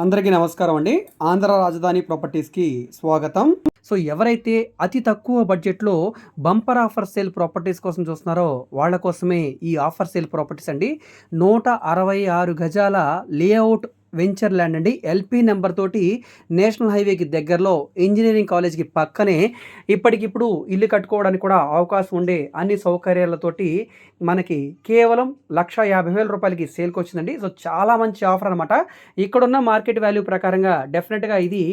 అందరికీ నమస్కారం అండి. ఆంధ్ర రాజధాని ప్రాపర్టీస్కి స్వాగతం. సో ఎవరైతే అతి తక్కువ బడ్జెట్లో బంపర్ ఆఫర్ సేల్ ప్రాపర్టీస్ కోసం చూస్తున్నారో వాళ్ళ కోసమే ఈ ఆఫర్ సేల్ ప్రాపర్టీస్ అండి. నూట అరవై ఆరు గజాల లేఅవుట్ వెంచర్ ల్యాండ్ అండి. ఎల్పి నెంబర్ తోటి నేషనల్ హైవేకి దగ్గరలో ఇంజనీరింగ్ కాలేజ్కి పక్కనే ఇప్పటికిప్పుడు ఇల్లు కట్టుకోవడానికి కూడా అవకాశం ఉండే అన్ని సౌకర్యాలతోటి మనకి కేవలం లక్ష యాభై వేల రూపాయలకి సేల్కి వచ్చిందండి. సో చాలా మంచి ఆఫర్ అనమాట ఇక్కడున్న మార్కెట్ వాల్యూ ప్రకారంగా డెఫినెట్గా ఇది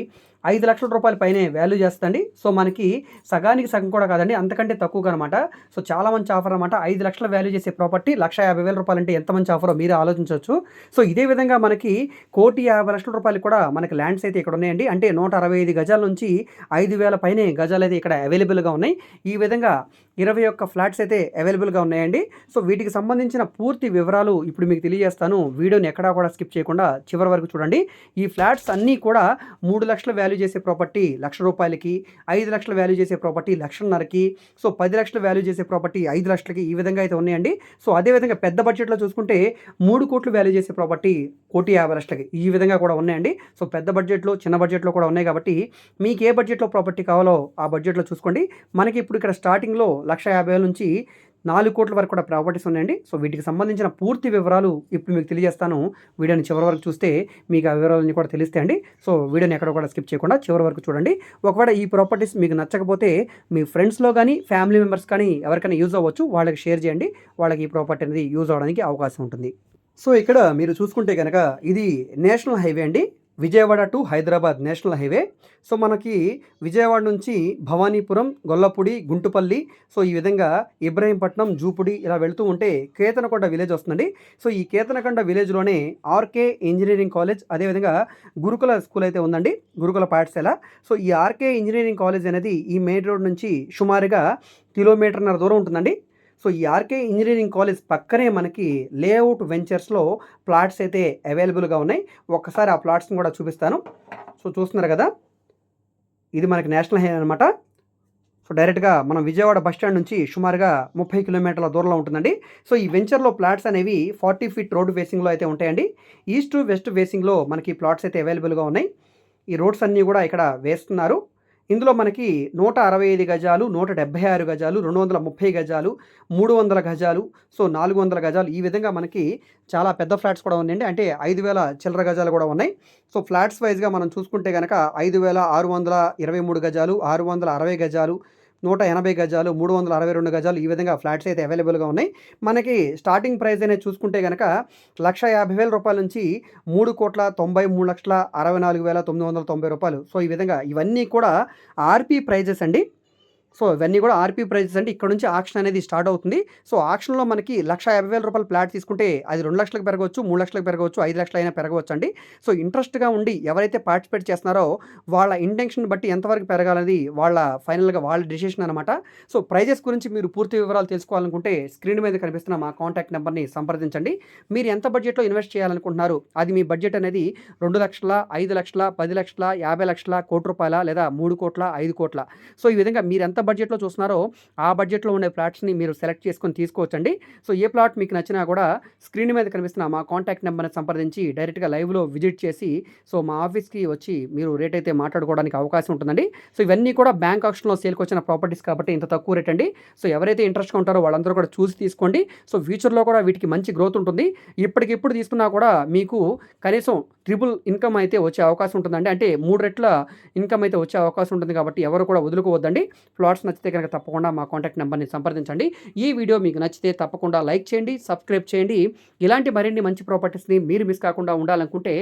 ఐదు లక్షల రూపాయల పైనే వాల్యూ చేస్తండి. సో మనకి సగానికి సగం కూడా కాదండి అంతకంటే తక్కువగా అనమాట సో చాలా మంచి ఆఫర్ అనమాట ఐదు లక్షల వాల్యూ చేసే ప్రాపర్టీ లక్ష యాభై వేల రూపాయలు అంటే ఎంత మంచి ఆఫరో మీరు ఆలోచించవచ్చు. సో ఇదే విధంగా మనకి కోటి యాభై లక్షల రూపాయలు కూడా మనకి ల్యాండ్స్ అయితే ఇక్కడ ఉన్నాయండి. అంటే నూట అరవై ఐదు గజాల నుంచి ఐదు వేల పైనే గజాలు అయితే ఇక్కడ అవైలబుల్గా ఉన్నాయి. ఈ విధంగా ఇరవై ఒక్క ఫ్లాట్స్ అయితే అవైలబుల్గా ఉన్నాయండి. సో వీటికి సంబంధించిన పూర్తి వివరాలు ఇప్పుడు మీకు తెలియజేస్తాను. వీడియోని ఎక్కడా కూడా స్కిప్ చేయకుండా చివరి వరకు చూడండి. ఈ ఫ్లాట్స్ అన్నీ కూడా మూడు లక్షల వాల్యూ చేసే ప్రాపర్టీ లక్ష రూపాయలకి ఐదు లక్షల వాల్యూ చేసే ప్రాపర్టీ లక్షన్నరకి సో పది లక్షల వాల్యూ చేసే ప్రాపర్టీ ఐదు లక్షలకి ఈ విధంగా అయితే ఉన్నాయండి. సో అదేవిధంగా పెద్ద బడ్జెట్లో చూసుకుంటే మూడు కోట్లు వాల్యూ చేసే ప్రాపర్టీ కోటి యాభై లక్షలకి ఈ విధంగా కూడా ఉన్నాయండి. సో పెద్ద బడ్జెట్లో చిన్న బడ్జెట్లో కూడా ఉన్నాయి కాబట్టి మీకు ఏ బడ్జెట్లో ప్రాపర్టీ కావాలో ఆ బడ్జెట్లో చూసుకోండి. మనకి ఇప్పుడు ఇక్కడ స్టార్టింగ్లో లక్ష యాభై వేల నుంచి నాలుగు కోట్ల వరకు కూడా ప్రాపర్టీస్ ఉన్నాయండి. సో వీటికి సంబంధించిన పూర్తి వివరాలు ఇప్పుడు మీకు తెలియజేస్తాను. వీడియోని చివరి వరకు చూస్తే మీకు ఆ వివరాలన్నీ కూడా తెలిస్తే అండి. సో వీడియోని ఎక్కడ కూడా స్కిప్ చేయకుండా చివరి వరకు చూడండి. ఒకవేళ ఈ ప్రాపర్టీస్ మీకు నచ్చకపోతే మీ ఫ్రెండ్స్లో కానీ ఫ్యామిలీ మెంబర్స్ కానీ ఎవరికైనా యూజ్ అవ్వచ్చు. వాళ్ళకి షేర్ చేయండి. వాళ్ళకి ఈ ప్రాపర్టీ అనేది యూజ్ అవ్వడానికి అవకాశం ఉంటుంది. సో ఇక్కడ మీరు చూసుకుంటే కనుక ఇది నేషనల్ హైవే అండి. Vijayawada to Hyderabad national highway. So మనకి విజయవాడ నుంచి భవానీపురం గొల్లపూడి గుంటుపల్లి సో ఈ విధంగా ఇబ్రహీంపట్నం జూపుడి ఇలా వెళుతూ ఉంటే కేతనకొండ విలేజ్ వస్తుందండి. సో ఈ కేతనకొండ విలేజ్లోనే ఆర్కే ఇంజనీరింగ్ కాలేజ్ అదేవిధంగా గురుకుల స్కూల్ అయితే ఉందండి. గురుకుల పాఠశాల. సో ఈ ఆర్కే ఇంజనీరింగ్ కాలేజ్ అనేది ఈ మెయిన్ రోడ్ నుంచి సుమారుగా కిలోమీటర్న్నర దూరం ఉంటుందండి. సో ఈ ఆర్కే ఇంజనీరింగ్ కాలేజ్ పక్కనే మనకి లేఅవుట్ వెంచర్స్లో ప్లాట్స్ అయితే అవైలబుల్గా ఉన్నాయి. ఒక్కసారి ఆ ప్లాట్స్ని కూడా చూపిస్తాను. సో చూస్తున్నారు కదా? ఇది మనకి నేషనల్ హైవే అనమాట సో డైరెక్ట్గా మనం విజయవాడ బస్ స్టాండ్ నుంచి సుమారుగా ముప్పై కిలోమీటర్ల దూరంలో ఉంటుందండి. సో ఈ వెంచర్లో ప్లాట్స్ అనేవి ఫార్టీ ఫీట్ రోడ్ వేసింగ్లో అయితే ఉంటాయండి. ఈస్ట్ వెస్ట్ వేసింగ్లో మనకి ప్లాట్స్ అయితే అవైలబుల్గా ఉన్నాయి. ఈ రోడ్స్ అన్నీ కూడా ఇక్కడ వేస్తున్నారు. ఇందులో మనకి నూట అరవై ఐదు గజాలు నూట డెబ్బై ఆరు గజాలు రెండు వందల ముప్పై గజాలు మూడు వందల గజాలు సో నాలుగు వందల గజాలు ఈ విధంగా మనకి చాలా పెద్ద ఫ్లాట్స్ కూడా ఉన్నాయండి. అంటే ఐదు వేల చిల్లర గజాలు కూడా ఉన్నాయి. సో ఫ్లాట్స్ వైజ్గా మనం చూసుకుంటే కనుక ఐదు వేల ఆరు వందల ఇరవై మూడు గజాలు ఆరు వందల అరవై గజాలు నూట ఎనభై గజాలు మూడు వందల అరవై రెండు గజాలు ఈ విధంగా ఫ్లాట్స్ అయితే అవైలబుల్గా ఉన్నాయి. మనకి స్టార్టింగ్ ప్రైస్ అనేది చూసుకుంటే కనుక లక్ష యాభై వేల రూపాయల నుంచి మూడు కోట్ల తొంభై మూడు లక్షల అరవై నాలుగు వేల తొమ్మిది వందల తొంభై రూపాయలు. సో ఈ విధంగా ఇవన్నీ కూడా ఆర్పీ ప్రైజెస్ అండి. సో ఇవన్నీ కూడా ఆర్పీ ప్రైజెస్ అంటే ఇక్కడ నుంచి ఆక్షన్ అనేది స్టార్ట్ అవుతుంది. సో ఆక్షన్లో మనకి లక్ష యాభై వేల రూపాయల ప్లాట్ తీసుకుంటే అది రెండు లక్షలకు పెరగవచ్చు మూడు లక్షలకు పెరగవచ్చు ఐదు లక్షలు అయినా పెరగవచ్చు అండి. సో ఇంట్రెస్ట్గా ఉండి ఎవరైతే పార్టిసిపేట్ చేస్తున్నారో వాళ్ళ ఇంటెన్షన్ బట్టి ఎంతవరకు పెరగాలనేది వాళ్ళ ఫైనల్గా వాళ్ళ డిసిషన్ అనమాట సో ప్రైజెస్ గురించి మీరు పూర్తి వివరాలు తెలుసుకోవాలనుకుంటే స్క్రీన్ మీద కనిపిస్తున్న మా కాంటాక్ట్ నెంబర్ని సంప్రదించండి. మీరు ఎంత బడ్జెట్లో ఇన్వెస్ట్ చేయాలనుకుంటున్నారు? అది మీ బడ్జెట్ అనేది రెండు లక్షల ఐదు లక్షల పది లక్షల యాభై లక్షల కోటి రూపాయల లేదా మూడు కోట్ల ఐదు కోట్ల. సో ఈ విధంగా మీరు ఎంత బడ్జెట్లో చూస్తున్నారో ఆ బడ్జెట్లో ఉండే ప్లాట్స్ని మీరు సెలెక్ట్ చేసుకొని తీసుకోవచ్చండి. సో ఏ ప్లాట్ మీకు నచ్చినా కూడా స్క్రీన్ మీద కనిపిస్తున్న మా కాంటాక్ట్ నెంబర్ని సంప్రదించి డైరెక్ట్గా లైవ్లో విజిట్ చేసి సో మా ఆఫీస్కి వచ్చి మీరు రేట్ అయితే మాట్లాడుకోవడానికి అవకాశం ఉంటుందండి. సో ఇవన్నీ కూడా బ్యాంక్ ఆప్షన్లో సేల్కి వచ్చిన ప్రాపర్టీస్ కాబట్టి ఇంత తక్కువ రేట్ అండి. సో ఎవరైతే ఇంట్రెస్ట్గా ఉంటారో వాళ్ళందరూ కూడా చూసి తీసుకోండి. సో ఫ్యూచర్లో కూడా వీటికి మంచి గ్రోత్ ఉంటుంది. ఇప్పటికిప్పుడు తీసుకున్నా కూడా మీకు కనీసం ట్రిపుల్ ఇన్కమ్ అయితే వచ్చే అవకాశం ఉంటుందండి. అంటే మూడు రెట్ల ఇన్కమ్ అయితే వచ్చే అవకాశం ఉంటుంది కాబట్టి ఎవరు కూడా వదులుకోవద్దండి. ప్లాట్స్ నచ్చితే కనుక తప్పకుండా మా కాంటాక్ట్ నెంబర్ని సంప్రదించండి. ఈ వీడియో మీకు నచ్చితే తప్పకుండా లైక్ చేయండి సబ్స్క్రైబ్ చేయండి. ఇలాంటి మరిన్ని మంచి ప్రాపర్టీస్ని మీరు మిస్ కాకుండా ఉండాలనుకుంటే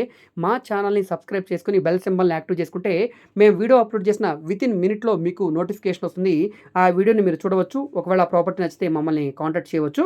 మా ఛానల్ని సబ్స్క్రైబ్ చేసుకుని బెల్ సింబల్ని యాక్టివ్ చేసుకుంటే మేము వీడియో అప్లోడ్ చేసిన విత్ ఇన్ మినిట్లో మీకు నోటిఫికేషన్ వస్తుంది. ఆ వీడియోని మీరు చూడవచ్చు. ఒకవేళ ప్రాపర్టీ నచ్చితే మమ్మల్ని కాంటాక్ట్ చేయవచ్చు.